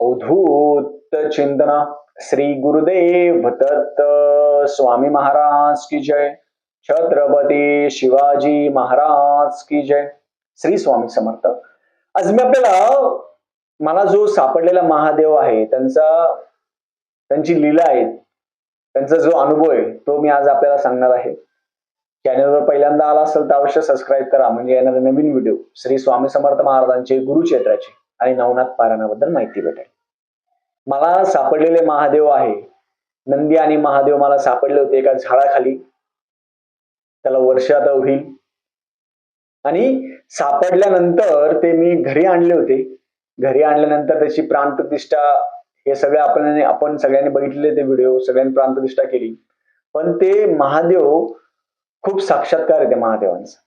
अवधूत चिंतना श्री गुरुदेव दत्त स्वामी महाराज की जय। छत्रपती शिवाजी महाराज की जय। श्री स्वामी समर्थ। आज मी आपल्याला मला जो सापडलेला महादेव आहे त्यांचा त्यांची लीला आहे त्यांचा जो अनुभव आहे तो मी आज आपल्याला सांगणार आहे. चॅनलवर पहिल्यांदा आला असेल तर अवश्य सबस्क्राईब करा म्हणजे येणारे नवीन व्हिडिओ श्री स्वामी समर्थ महाराजांचे गुरुक्षेत्राचे. आणि नवनाथ पारायणाबद्दल माहिती भेटेल. मला सापडलेले महादेव आहे. नंदी आणि महादेव मला सापडले होते एका झाडाखाली. त्याला वर्ष आता होईल. आणि सापडल्यानंतर ते मी घरी आणले होते. घरी आणल्यानंतर त्याची प्राणप्रतिष्ठा हे सगळं आपण आपण सगळ्यांनी बघितले ते व्हिडिओ सगळ्यांनी प्राणप्रतिष्ठा केली. पण ते महादेव खूप साक्षात्कार आहे त्या महादेवांचा.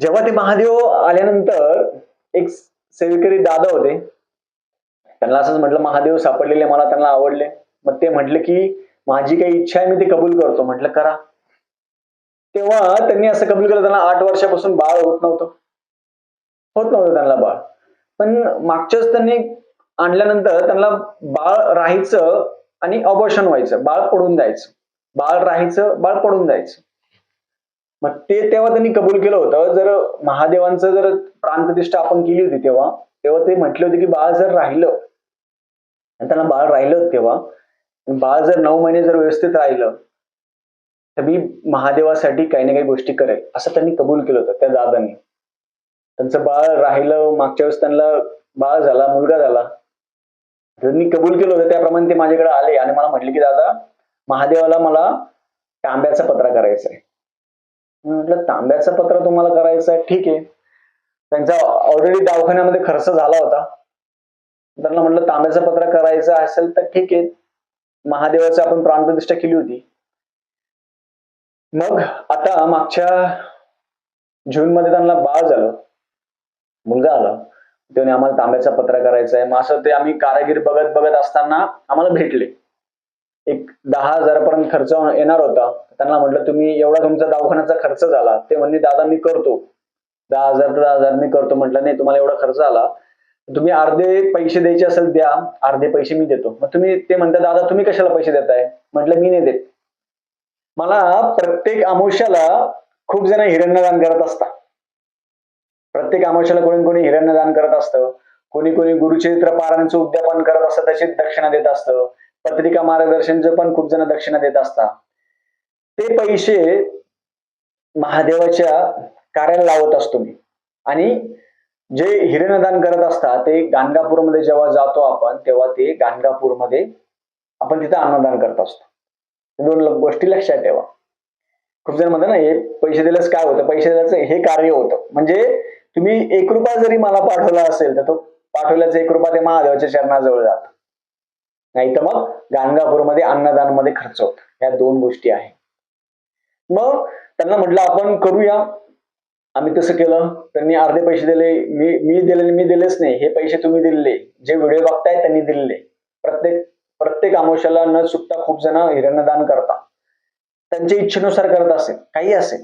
जेव्हा ते महादेव आल्यानंतर एक सेवेकरी दादा होते. त्यांना असंच म्हटलं महादेव सापडलेले मला त्यांना आवडले. मग ते म्हटले की माझी काही इच्छा आहे मी ते कबूल करतो. म्हटलं करा. तेव्हा त्यांनी असं कबूल केलं त्यांना आठ वर्षापासून बाळ होत नव्हतं. होत नव्हतं त्यांना बाळ. पण मागच्याच त्यांनी आणल्यानंतर त्यांना बाळ राहायचं आणि ऑबॉर्शन व्हायचं. बाळ पडून जायचं. बाळ राहायचं बाळ पडून जायचं. मग ते तेव्हा त्यांनी कबूल केलं होतं. जर महादेवांचं जर प्राणप्रतिष्ठा आपण केली होती तेव्हा तेव्हा ते म्हटले होते की बाळ जर राहिलं आणि त्यांना बाळ राहिलं तेव्हा बाळ जर नऊ महिने जर व्यवस्थित राहिलं तर मी महादेवासाठी काही ना काही गोष्टी करेल असं त्यांनी कबूल केलं होतं त्या दादांनी. त्यांचं बाळ राहिलं मागच्या वेळेस त्यांना बाळ झाला मुलगा झाला. त्यांनी कबूल केलं होतं त्याप्रमाणे ते माझ्याकडे आले आणि मला म्हटले की दादा महादेवाला मला तांब्याचा पत्रा करायचा आहे. म्हटलं तांब्याचा पत्र तुम्हाला करायचं आहे ठीक आहे. त्यांचा ऑलरेडी दवाखान्यामध्ये खर्च झाला होता. त्यांना म्हटलं तांब्याचं पत्र करायचं असेल तर ठीक आहे. महादेवाची आपण प्राणप्रतिष्ठा केली होती. मग आता मागच्या जून मध्ये त्यांना बाळ झालं. मुलगा आला. त्याने आम्हाला तांब्याचा पत्रा करायचा आहे. मग असं ते आम्ही कारागीर बघत बघत असताना आम्हाला भेटले. एक दहा हजारापर्यंत खर्च येणार होता. त्यांना म्हटलं तुम्ही एवढा तुमचा दवाखान्याचा खर्च झाला. ते म्हणले दादा मी करतो. दहा हजार दहा हजार मी करतो. म्हटलं नाही तुम्हाला एवढा खर्च आला. तुम्ही अर्धे पैसे द्यायचे असेल द्या. अर्धे पैसे मी देतो. मग तुम्ही ते म्हणता दादा तुम्ही कशाला पैसे देताय? म्हटलं मी नाही देत. मला प्रत्येक अमावस्याला खूप जण हिरण्यदान करत असतात. प्रत्येक अमावस्याला कोणी कोणी हिरण्यदान करत असतं. कोणी कोणी गुरुचरित्र पारायणचं उद्यापन करत असतं त्याची दक्षिणा देत असतं. पत्रिका मार्गदर्शनचं पण खूप जण दक्षिणा देत असतात. ते पैसे महादेवाच्या कार्याला लावत असतो मी. आणि जे हिरणदान करत असतात ते गाणगापूरमध्ये जेव्हा जातो आपण तेव्हा ते गाणगापूरमध्ये आपण तिथं अन्नदान करत असतो. दोन गोष्टी लक्षात ठेवा. खूप जण म्हणतात ना हे पैसे दिल्यास काय होतं? पैसे दिल्याचं हे कार्य होतं. म्हणजे तुम्ही एक रुपया जरी मला पाठवला असेल तर तो पाठवल्याचा एक रुपया ते महादेवाच्या चरणाजवळ जातो. नाही तर मग गाणगापूरमध्ये अन्नदानमध्ये खर्च होत. या दोन गोष्टी आहेत. मग त्यांना म्हटलं आपण करूया. आम्ही तसं केलं. त्यांनी अर्धे पैसे दिले. मी मी दिलेले मी दिलेच नाही. हे पैसे तुम्ही दिलेले जे व्हिडिओ बघताय त्यांनी दिलेले प्रत्येक प्रत्येक आमोशाला न चुकता खूप जण हिरण्यदान करता त्यांच्या इच्छेनुसार करत असेल. काही असेल.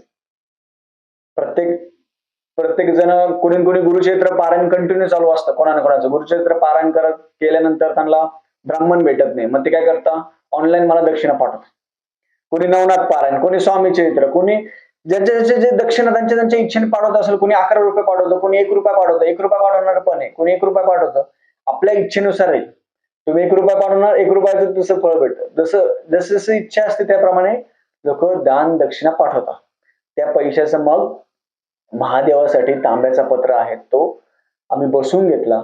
प्रत्येक प्रत्येक जण कोणी कोणी गुरुक्षेत्र पारायण कंटिन्यू चालू असतं. कोणाना कोणाचं. गुरुक्षेत्र पारायण करत केल्यानंतर त्यांना ब्राह्मण भेटत नाही. मग ते काय करता? ऑनलाईन मला दक्षिणा पाठवतात. कोणी नवनाथ पारायण कोणी स्वामी चरित्र कोणी ज्यांच्या ज्यांचे जे दक्षिणा त्यांच्या त्यांच्या इच्छेने पाठवत असेल कोणी अकरा रुपये पाठवतं कोणी एक रुपया पाठवतं. एक रुपया पाठवणार पण आहे कोणी एक रुपया पाठवतं. आपल्या इच्छेनुसार आहे. तुम्ही एक रुपया पाठवणार एक रुपयाचं तसं फळ भेटतं. जसं जसं जसं इच्छा असते त्याप्रमाणे लोक दान दक्षिणा पाठवतात. त्या पैशाचं मग महादेवासाठी तांब्याचा पत्र आहे. तो आम्ही बसून घेतला.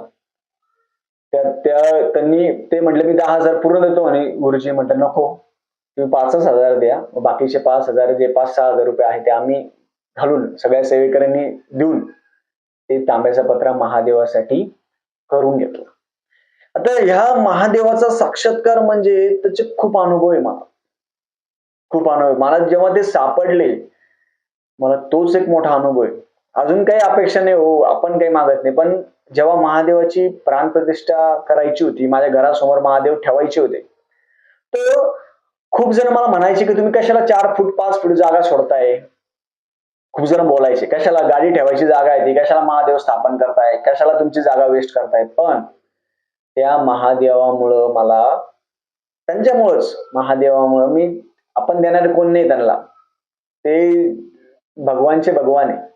त्या त्या त्यांनी ते म्हटले मी दहा हजार पूर्ण देतो. आणि गुरुजी म्हटलं नको तुम्ही पाचच हजार द्या. बाकीचे पाच हजार जे पाच सहा हजार रुपये आहे ते आम्ही घालून सगळ्या सेवेकऱ्यांनी देऊन ते तांब्याचा पत्रा महादेवासाठी करून घेतला. आता ह्या महादेवाचा साक्षात्कार म्हणजे त्याचे खूप अनुभव आहे मला. खूप अनुभव आहे. मला जेव्हा ते सापडले मला तोच एक मोठा अनुभव आहे. अजून काही अपेक्षा नाही हो आपण काही मागत नाही. पण जेव्हा महादेवाची प्राणप्रतिष्ठा करायची होती माझ्या घरासमोर महादेव ठेवायचे होते तर खूप जण मला म्हणायचे की तुम्ही कशाला चार फूट पाच फूट जागा सोडताय? खूप जण बोलायचे कशाला गाडी ठेवायची जागा आहे ती? कशाला महादेव स्थापन करताय? कशाला तुमची जागा वेस्ट करताय? पण त्या महादेवामुळं मला त्यांच्यामुळंच महादेवामुळं मी आपण देणारे कोण नाही त्यांना. ते भगवानचे भगवान आहे.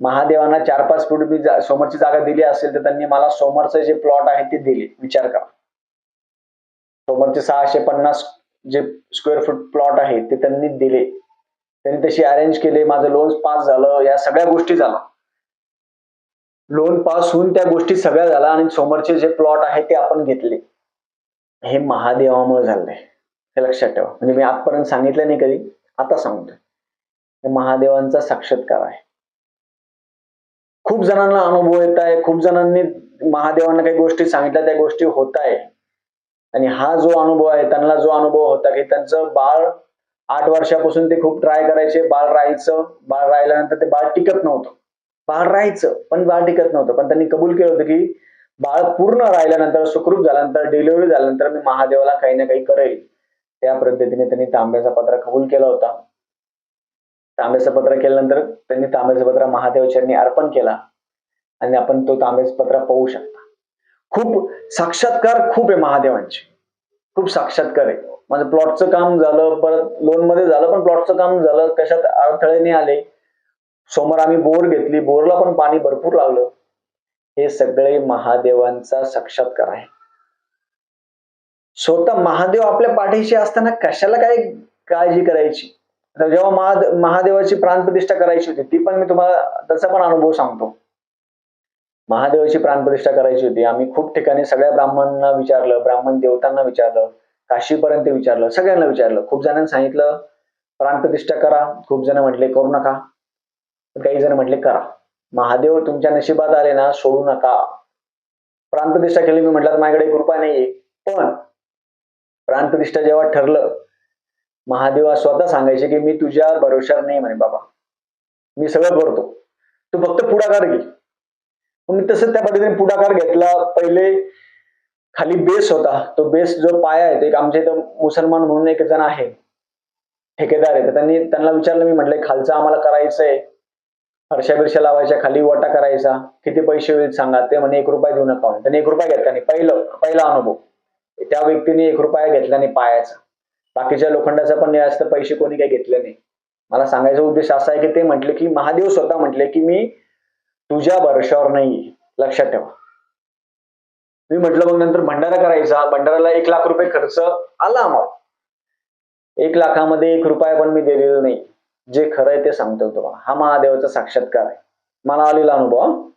महादेवांना चार पाच फूट मी जा- समोरची जागा दिली असेल तर त्यांनी मला समोरचे जे प्लॉट आहे ते दिले. विचार करा. समोरचे सहाशे पन्नास जे स्क्वेअर फूट प्लॉट आहे ते त्यांनी दिले. त्यांनी तशी अरेंज केले. माझं लोन पास झालं. या सगळ्या गोष्टी झाल्या. लोन पास होऊन त्या गोष्टी सगळ्या झाल्या आणि समोरचे जे प्लॉट आहे ते आपण घेतले. हे महादेवामुळे झालंय. हे लक्षात ठेवा. म्हणजे मी आजपर्यंत सांगितलं नाही कधी. आता सांगतोय. महादेवांचा साक्षात्कार आहे. खूप जणांना अनुभव येत आहे खूप जणांनी महादेवांना काही गोष्टी सांगितल्या त्या गोष्टी होत आहे. आणि हा जो अनुभव आहे त्यांना जो अनुभव होता की त्यांचं बाळ आठ वर्षापासून ते खूप ट्राय करायचे बाळ राहायचं बाळ राहिल्यानंतर ते बाळ टिकत नव्हतं. बाळ राहायचं पण बाळ टिकत नव्हतं. पण त्यांनी कबूल केलं होतं की बाळ पूर्ण राहिल्यानंतर सुखरूप झाल्यानंतर डिलिव्हरी झाल्यानंतर मी महादेवाला काही ना काही करेल. त्या पद्धतीने त्यांनी तांब्याचा पत्र कबूल केला होता. तांब्याचं पत्र केल्यानंतर त्यांनी तांब्याचं पत्र महादेवचरणी अर्पण केला. आणि आपण तो तांब्याचं पत्र पाहू शकता. खूप साक्षात्कार खूप आहे महादेवांचे. खूप साक्षात्कार आहे. माझं प्लॉटचं काम झालं परत लोनमध्ये झालं पण प्लॉटचं काम झालं कशात अडथळे नाही आले? समोर आम्ही बोर घेतली बोरला पण पाणी भरपूर लागलं. हे सगळे महादेवांचा साक्षात्कार आहे. स्वतः महादेव आपल्या पाठीशी असताना कशाला काय काळजी करायची? जेव्हा महाद महादेवाची प्राणप्रतिष्ठा करायची होती ती पण मी तुम्हाला त्याचा पण अनुभव सांगतो. महादेवाची प्राणप्रतिष्ठा करायची होती. आम्ही खूप ठिकाणी सगळ्या ब्राह्मणांना विचारलं ब्राह्मण देवतांना विचारलं काशीपर्यंत विचारलं सगळ्यांना विचारलं. खूप जणांनी सांगितलं प्राणप्रतिष्ठा करा. खूप जण म्हटले करू नका. काही जण म्हटले करा. महादेव तुमच्या नशिबात आले ना सोडू नका. प्राणप्रतिष्ठा केली मी म्हटलं तर माझ्याकडे कृपा नाहीये. पण प्राणप्रतिष्ठा जेव्हा ठरलं महादेवा स्वतः सांगायचे की मी तुझ्या भरोशावर नाही म्हणे बाबा. मी सगळं करतो तू फक्त पुढाकार घे. मग मी तसंच त्या पद्धतीने पुढाकार घेतला. पहिले खाली बेस होता. तो बेस जो पाया आहे तो एक आमच्या इथं मुसलमान म्हणून एक जण आहे. ठेकेदार आहे. तर त्यांनी त्यांना विचारलं मी म्हटलं खालचं आम्हाला करायचंय. फरशा बिरशा लावायच्या खाली वटा करायचा. किती पैसे होईल सांगा. ते म्हणे एक रुपया देऊ नका. म्हणे त्यांनी एक रुपया घेतला नाही. पहिलं पहिला अनुभव. त्या व्यक्तीने एक रुपया घेतला नाही पायाचा. बाकीच्या लोखंडाचा पण जास्त पैसे कोणी काही घेतले नाही. मला सांगायचा उद्देश असा आहे की ते म्हटले की महादेव स्वतः म्हटले की मी तुझ्या भरोशावर नाही लक्षात ठेवा. मी म्हटलं मग नंतर भंडारा करायचा. भंडाराला एक लाख रुपये खर्च आला आम्हाला. एक लाखामध्ये एक रुपया पण मी दिलेला नाही. जे खरं आहे ते सांगतो तुम्हाला. हा महादेवाचा साक्षात्कार आहे. मला आलेला अनुभव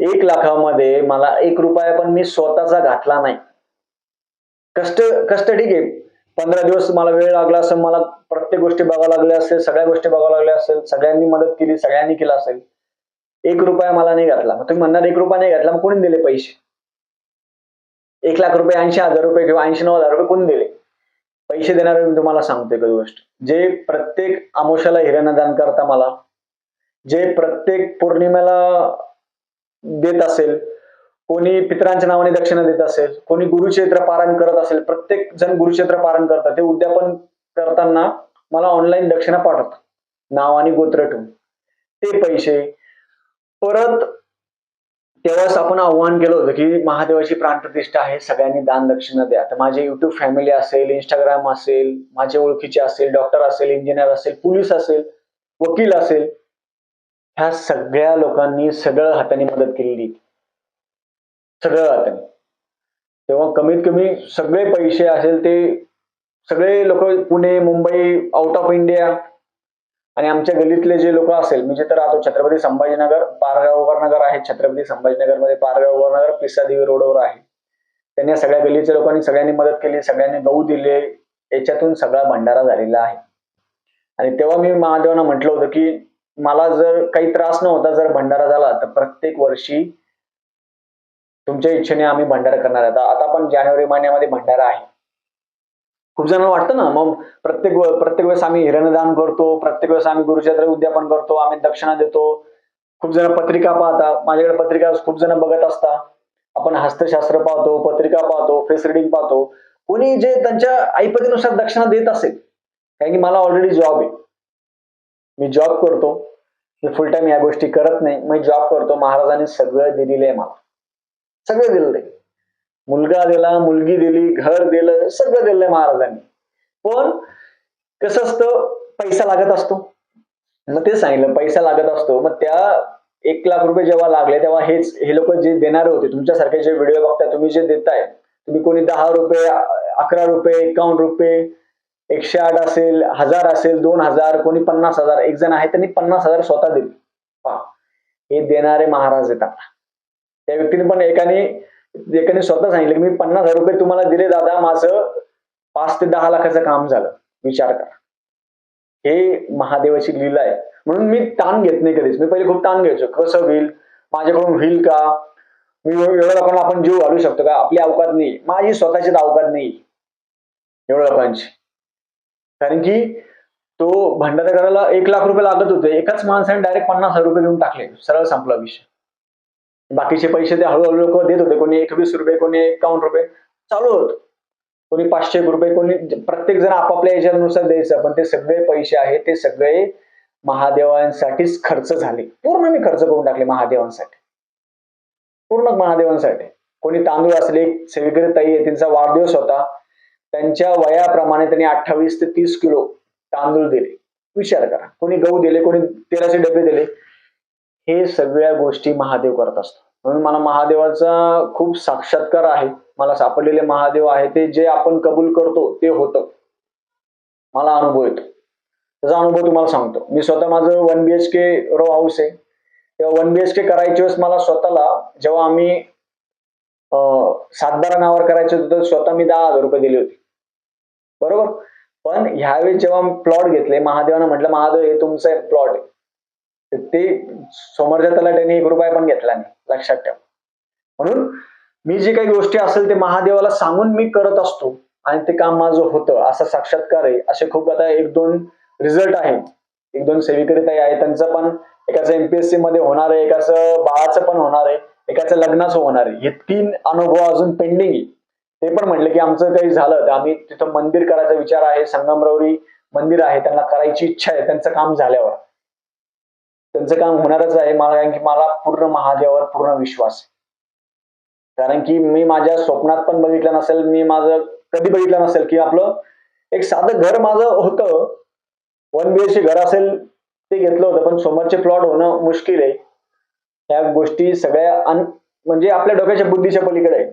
एक लाखामध्ये मला एक रुपया पण मी स्वतःचा घातला नाही. कष्ट कष्ट ठीक आहे. पंधरा दिवस मला वेळ लागला असेल मला प्रत्येक गोष्टी बघावं लागल्या असेल सगळ्या गोष्टी बघावं लागल्या असेल सगळ्यांनी मदत केली सगळ्यांनी केलं असेल. एक रुपया मला नाही घातला. मग तुम्ही म्हणणार एक रुपया नाही घातला मग कोणी दिले पैसे? एक लाख रुपये ऐंशी हजार रुपये किंवा ऐंशी नऊ हजार रुपये कोणी दिले? पैसे देणारे मी तुम्हाला सांगतो एक गोष्ट. जे प्रत्येक आमोशाला दान करता मला जे प्रत्येक पौर्णिमेला देत असेल कोणी पितरांच्या नावाने दक्षिणा देत असेल कोणी गुरुक्षेत्र पारायण करत असेल प्रत्येक जण गुरुक्षेत्र पारायण करतात. ते उद्यापन करताना मला ऑनलाईन दक्षिणा पाठवतात. नाव आणि गोत्र ठेवून. ते पैसे परत तेव्हाच आपण आव्हान केलं होतं की महादेवाची प्राणप्रतिष्ठा आहे सगळ्यांनी दान दक्षिणा द्या. तर माझे युट्यूब फॅमिली असेल इंस्टाग्राम असेल माझे ओळखीचे असेल डॉक्टर असेल इंजिनियर असेल पोलीस असेल वकील असेल ह्या सगळ्या लोकांनी सगळं हाताने मदत केलेली. सगळं जातं तेव्हा कमीत कमी सगळे पैसे असेल ते सगळे लोक Pune Mumbai out of India आणि आमच्या गल्लीतले जे लोक असेल मी जिथं राहतो छत्रपती संभाजीनगर पारगावकर नगर आहे छत्रपती संभाजीनगरमध्ये पारगावकर नगर पिसादेवी रोडवर आहे. त्यांनी सगळ्या गल्लीच्या लोकांनी सगळ्यांनी मदत केली सगळ्यांनी गहू दिले याच्यातून सगळा भंडारा झालेला आहे. आणि तेव्हा मी महादेवांना म्हटलं होतं की मला जर काही त्रास नव्हता जर भंडारा झाला तर प्रत्येक वर्षी तुमच्या इच्छेने आम्ही भंडारा करणार आहे. आता आता पण जानेवारी महिन्यामध्ये भंडारा आहे. खूप जणांना वाटतं ना मग प्रत्येक प्रत्येक वेळेस आम्ही हिरणदान करतो प्रत्येक वेळेस आम्ही गुरुक्षेत्र उद्यापन करतो आम्ही दक्षिणा देतो. खूप जण पत्रिका पाहता माझ्याकडे पत्रिका खूप जण बघत असता आपण हस्तशास्त्र पाहतो पत्रिका पाहतो फेस रिडिंग पाहतो. कोणी जे त्यांच्या ऐपतीनुसार दक्षिणा देत असेल कारण की मला ऑलरेडी जॉब आहे. मी जॉब करतो. मी फुल टाइम या गोष्टी करत नाही. मी जॉब करतो. महाराजांनी सगळं दिलेलं आहे मला. सगळं दिलेलं आहे मुलगा दिला मुलगी दिली घर दिलं सगळं दिलंय महाराजांनी. पण कसं असतं पैसा लागत असतो. मग ते सांगितलं पैसा लागत असतो. मग त्या एक लाख रुपये जेव्हा लागले तेव्हा हेच हे लोक जे देणारे होते तुमच्यासारखे जे व्हिडिओ बघताय तुम्ही जे देताय तुम्ही कोणी दहा रुपये अकरा रुपये एकावन्न रुपये एकशे आठ असेल हजार असेल दोन हजार कोणी पन्नास हजार एक जण आहे त्यांनी पन्नास हजार स्वतः दिले. पहा हे देणारे महाराज येतात त्या व्यक्तीने पण एकाने एकाने स्वतः सांगितलं की मी पन्नास हजार रुपये तुम्हाला दिले दादा माझं पाच ते दहा लाखाचं काम झालं. विचार करा. हे महादेवाची लीला आहे. म्हणून मी ताण घेत नाही कधीच. मी पहिले खूप ताण घ्यायचो. कसं होईल? माझ्याकडून होईल का? मी एवढ्या लोकांना आपण जीव घालू शकतो का? आपली अवकात नाही. माझी स्वतःची अवकात नाही. एवढ्या लोकांची. कारण की तो भंडारा करायला एक लाख रुपये लागत होते. एकाच माणसाने डायरेक्ट पन्नास हजार रुपये देऊन टाकले. सरळ संपला विषय. बाकीचे पैसे ते हळूहळू लोक देत होते. कोणी एकवीस रुपये कोणी एकावन्न रुपये. चालू होत. कोणी पाचशे रुपये कोणी प्रत्येक जण आपापल्या याच्यानुसार द्यायचं. पण ते सगळे पैसे आहेत ते सगळे महादेवांसाठीच खर्च झाले. पूर्ण मी खर्च करून टाकले महादेवांसाठी. पूर्ण महादेवांसाठी. कोणी तांदूळ असले एक ताई आहे त्यांचा वाढदिवस होता. त्यांच्या वयाप्रमाणे त्यांनी अठ्ठावीस ते तीस किलो तांदूळ दिले. विचार करा. कोणी गहू दिले कोणी तेलाचे डबे दिले. हे सगळ्या गोष्टी महादेव करत असतो म्हणून मला महादेवाचा खूप साक्षात्कार आहे. मला सापडलेले महादेव आहे ते जे आपण कबूल करतो ते होतं. मला अनुभव येतो. त्याचा अनुभव तुम्हाला सांगतो. मी स्वतः माझं one B H K row house आहे. तेव्हा वन बी एच के करायच्या वेळेस मला स्वतःला जेव्हा आम्ही सातबारा नावावर करायचं होतं तर स्वतः मी दहा हजार रुपये दिले होते. बरोबर? पण ह्यावेळी जेव्हा प्लॉट घेतले महादेवानं म्हटलं महादेव हे तुमचं प्लॉट आहे. ते समोरच्या तलाट्याने एक रुपया पण घेतला नाही लक्षात ठेवा. म्हणून मी जे काही गोष्टी असेल ते महादेवाला सांगून मी करत असतो आणि ते काम माझं होतं असा साक्षात्कार आहे. असे खूप आता एक दोन रिझल्ट आहे एक दोन सेविकरी आहे त्यांचं पण एकाचं एमपीएससी मध्ये होणार आहे एकाचं बाळाचं पण होणार आहे एकाचं लग्नाचं होणार आहे. हे तीन अनुभव अजून पेंडिंग आहे. ते पण म्हटलं की आमचं काही झालं तर आम्ही तिथं मंदिर करायचा विचार आहे संगमरवरी मंदिर आहे त्यांना करायची इच्छा आहे त्यांचं काम झाल्यावर. त्यांचं काम होणारच आहे. मला कारण की मला पूर्ण महादेवावर पूर्ण विश्वास आहे. कारण की मी माझ्या स्वप्नात पण बघितलं नसेल मी माझं कधी बघितलं नसेल की आपलं एक साधं घर माझं होतं. वन बी एच घर असेल ते घेतलं होतं पण समोरचे प्लॉट होणं मुश्किल आहे. ह्या गोष्टी सगळ्या अन म्हणजे आपल्या डोक्याच्या बुद्धीच्या पलीकडे आहे.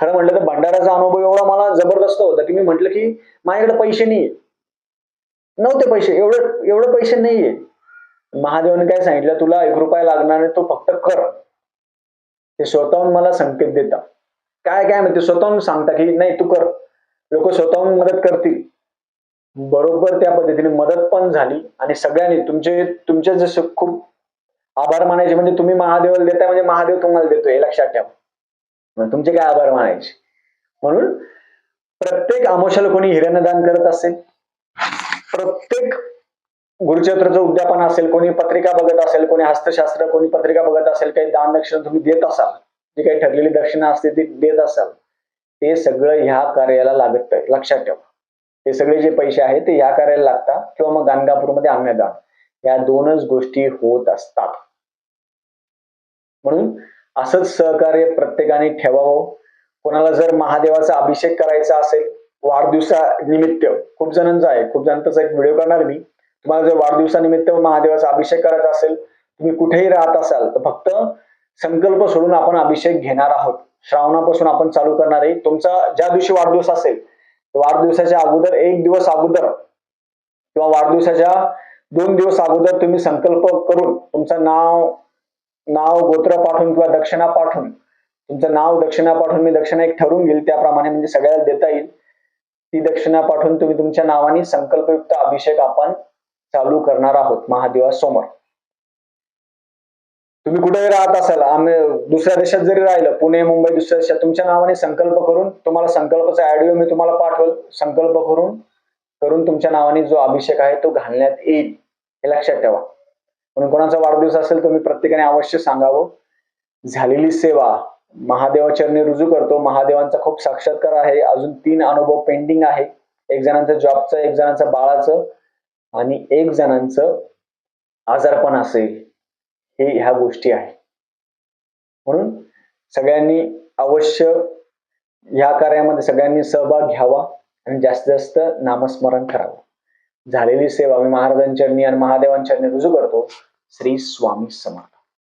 खरं म्हटलं तर भंडाराचा अनुभव एवढा मला जबरदस्त होता की मी म्हटलं की माझ्याकडे पैसे नाहीये. नव्हते पैसे एवढं एवढे पैसे नाहीये. महादेवाने काय सांगितलं? तुला एक रुपया लागणार नाही तो फक्त कर. ते स्वतःहून मला संकेत देतात. काय काय म्हणते स्वतःहून सांगता की नाही तू कर. लोक स्वतःहून मदत करतील. बरोबर त्या पद्धतीने मदत पण झाली. आणि सगळ्यांनी तुमचे तुमचे जसे खूप आभार मानायचे म्हणजे तुम्ही महादेवाला देताय म्हणजे महादेव तुम्हाला देतोय हे लक्षात ठेवा. तुमचे काय आभार मानायचे? म्हणून प्रत्येक आमोशाला कोणी हिरण्यदान करत असेल प्रत्येक गुरुचरित्राचं उद्यापन असेल कोणी पत्रिका बघत असेल कोणी हस्तशास्त्र कोणी पत्रिका बघत असेल काही दान दक्षिणा तुम्ही देत असाल जी काही ठरलेली दक्षिणा असते ती देत असाल ते सगळं ह्या कार्याला लागत लक्षात ठेवा. हे सगळे जे पैसे आहेत ते ह्या कार्याला लागतात किंवा मग गाणगापूरमध्ये अन्नदान. या दोनच गोष्टी होत असतात. म्हणून असंच सहकार्य प्रत्येकाने ठेवावं. कोणाला जर महादेवाचा अभिषेक करायचा असेल वाढदिवसा निमित्त खूप जणांचा आहे खूप जणांचा एक व्हिडिओ करणार मी. तुम्हाला जर वाढदिवसानिमित्त महादेवाचा अभिषेक करायचा असेल तुम्ही कुठेही राहत असाल तर फक्त संकल्प सोडून आपण अभिषेक घेणार आहोत. श्रावणापासून आपण चालू करणार आहे. तुमचा ज्या दिवशी वाढदिवस असेल वाढदिवसाच्या अगोदर एक दिवस अगोदर किंवा वाढदिवसाच्या दोन दिवस अगोदर तुम्ही संकल्प करून तुमचं नाव नाव गोत्र पाठवून किंवा दक्षिणा पाठवून तुमचं नाव दक्षिणा पाठवून मी दक्षिणा एक ठरवून घेईल त्याप्रमाणे म्हणजे सगळ्याला देता येईल. ती दक्षिणा पाठवून तुम्ही तुमच्या नावाने संकल्पयुक्त अभिषेक आपण चालू करणार आहोत महादेवासमोर. तुम्ही कुठेही राहत असाल आम्ही दुसऱ्या देशात जरी राहिलं पुणे मुंबई दुसऱ्या देशात तुमच्या नावाने संकल्प करून तुम्हाला संकल्पाचा ऍडिओ मी तुम्हाला पाठवेल. संकल्प करून करून तुमच्या नावाने जो अभिषेक आहे तो घालण्यात येईल. हे लक्षात ठेवा. म्हणून कोणाचा वाढदिवस असेल तुम्ही प्रत्येकाने अवश्य सांगावं. झालेली सेवा महादेवाचरणी रुजू करतो. महादेवांचा खूप साक्षात्कार आहे. अजून तीन अनुभव पेंडिंग आहे. एक जणांचा जॉबचं एक जणांचं बाळाचं. आणि एक जणांचं आजारपण असेल हे ह्या गोष्टी आहे म्हणून सगळ्यांनी अवश्य ह्या कार्यामध्ये सगळ्यांनी सहभाग घ्यावा आणि जास्तीत जास्त नामस्मरण करावं. झालेली सेवा मी महाराजांच्या आणि महादेवांच्या रुजू करतो. श्री स्वामी समर्थ.